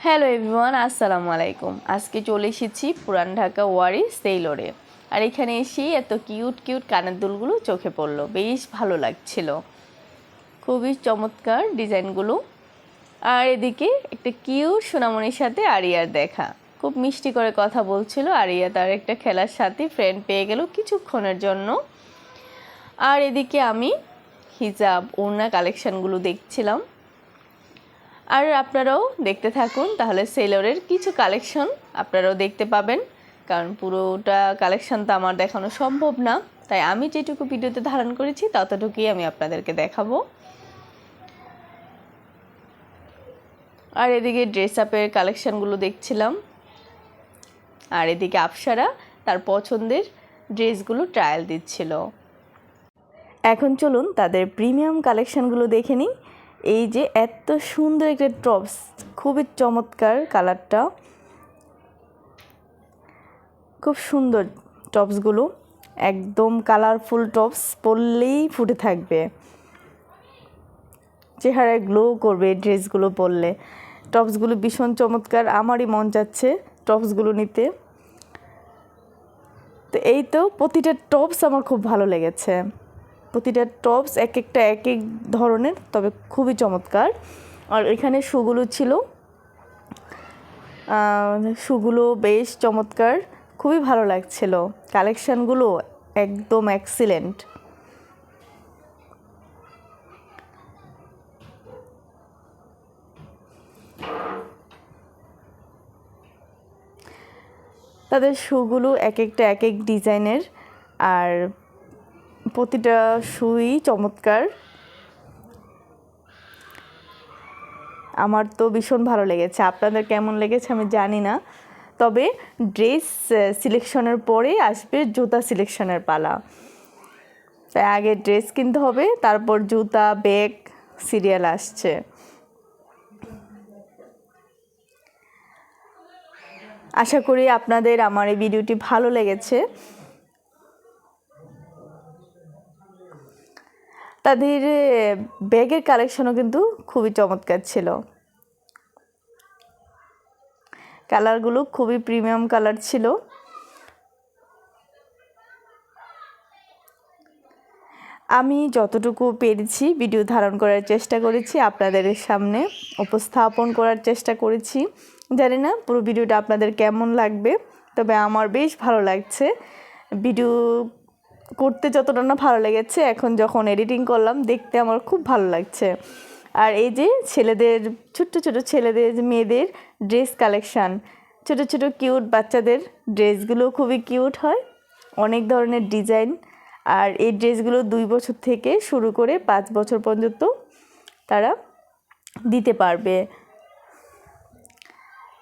Hello everyone, আসসালামু আলাইকুম। আজকে চলে এসেছি পুরান ঢাকা ওয়ারি সেইলোরে। আর এখানে এসে এত কিউট কিউট কানের দুলগুলো চোখে পড়ল। বেশ ভালো লাগছিল। খুবই চমৎকার ডিজাইনগুলো। আর এদিকে একটা কিউট সোনামণির সাথে আরিয়ার দেখা। খুব মিষ্টি করে কথা বলছিল। আরিয়া তার একটা খেলার সাথে ফ্রেন্ড পেয়ে গেল কিছুক্ষণের জন্য। আর এদিকে আমি হিজাব, ওড়না কালেকশানগুলো দেখছিলাম। আর আপনারাও দেখতে থাকুন, তাহলে সেলরের কিছু কালেকশন আপনারাও দেখতে পাবেন। কারণ পুরোটা কালেকশন তো আমার দেখানো সম্ভব না, তাই আমি যেটুকু ভিডিওতে ধারণ করেছি ততটুকুই আমি আপনাদেরকে দেখাবো। আর এদিকে ড্রেস আপের কালেকশানগুলো দেখছিলাম। আর এদিকে আপসারা তার পছন্দের ড্রেসগুলো ট্রায়াল দিচ্ছিল। এখন চলুন তাদের প্রিমিয়াম কালেকশানগুলো দেখে নিই। এই যে এত সুন্দর একটা টপস খুবই চমৎকার কালারটা খুব সুন্দর টপসগুলো একদম কালারফুল টপস পরলেই ফুটে থাকবে। চেহারায় গ্লো করবে ড্রেসগুলো পরলে। টপসগুলো ভীষণ চমৎকার, আমারই মন চাচ্ছে টপসগুলো নিতে। তো এই তো প্রতিটা টপস আমার খুব ভালো লেগেছে। প্রতিটা টপস এক একটা এক এক ধরনের, তবে খুবই চমৎকার। আর এখানে শুগুলো ছিল। শুগুলো বেশ চমৎকার। খুবই ভালো লাগছিল। কালেকশানগুলো একদম এক্সিলেন্ট তাদের শুগুলো এক একটা এক এক ডিজাইনের আর প্রতিটা সুই চমৎকার। আমার তো ভীষণ ভালো লেগেছে। আপনাদের কেমন লেগেছে আমি জানি না। তবে ড্রেস সিলেকশনের পরে আসবে জুতা সিলেকশনের পালা। তাই আগে ড্রেস কিনতে হবে, তারপর জুতা, ব্যাগ, সিরিয়াল আসছে। আশা করি আপনাদের আমার এই ভিডিওটি ভালো লেগেছে। তাদের ব্যাগের কালেকশনও কিন্তু খুবই চমৎকার ছিল। কালারগুলো খুবই প্রিমিয়াম কালার ছিল। আমি যতটুকু পেরেছি ভিডিও ধারণ করার চেষ্টা করেছি, আপনাদের সামনে উপস্থাপন করার চেষ্টা করেছি। জানি না পুরো ভিডিওটা আপনাদের কেমন লাগবে, তবে আমার বেশ ভালো লাগছে। ভিডিও করতে যতটা না ভালো লেগেছে, এখন যখন এডিটিং করলাম, দেখতে আমার খুব ভালো লাগছে। আর এই যে ছেলেদের, ছোট্ট ছোট ছেলেদের, মেয়েদের ড্রেস কালেকশান ছোট ছোট কিউট বাচ্চাদের ড্রেসগুলো খুবই কিউট হয়, অনেক ধরনের ডিজাইন আর এই ড্রেসগুলো দুই বছর থেকে শুরু করে পাঁচ বছর পর্যন্ত তারা দিতে পারবে।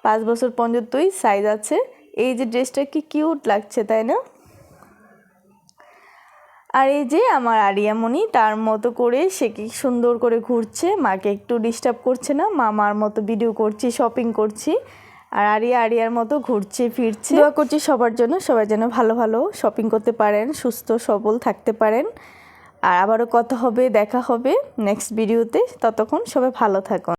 পাঁচ বছর পর্যন্তই সাইজ আছে। এই যে ড্রেসটা কি কিউট লাগছে, তাই না? আর এই যে আমার আরিয়ামণি, তার মতো করে সে কি সুন্দর করে ঘুরছে, মাকে একটু ডিস্টার্ব করছে না, মামার মতো ভিডিও করছি শপিং করছি, আর আরিয়া আরিয়ার মতো ঘুরছে, ফিরছে। দোয়া করছি সবার জন্য, সবাই যেন ভালো ভালো শপিং করতে পারেন, সুস্থ, সবল থাকতে পারেন। আর আবারও কথা হবে, দেখা হবে নেক্সট ভিডিওতে ততক্ষণ সবাই ভালো থাকুন।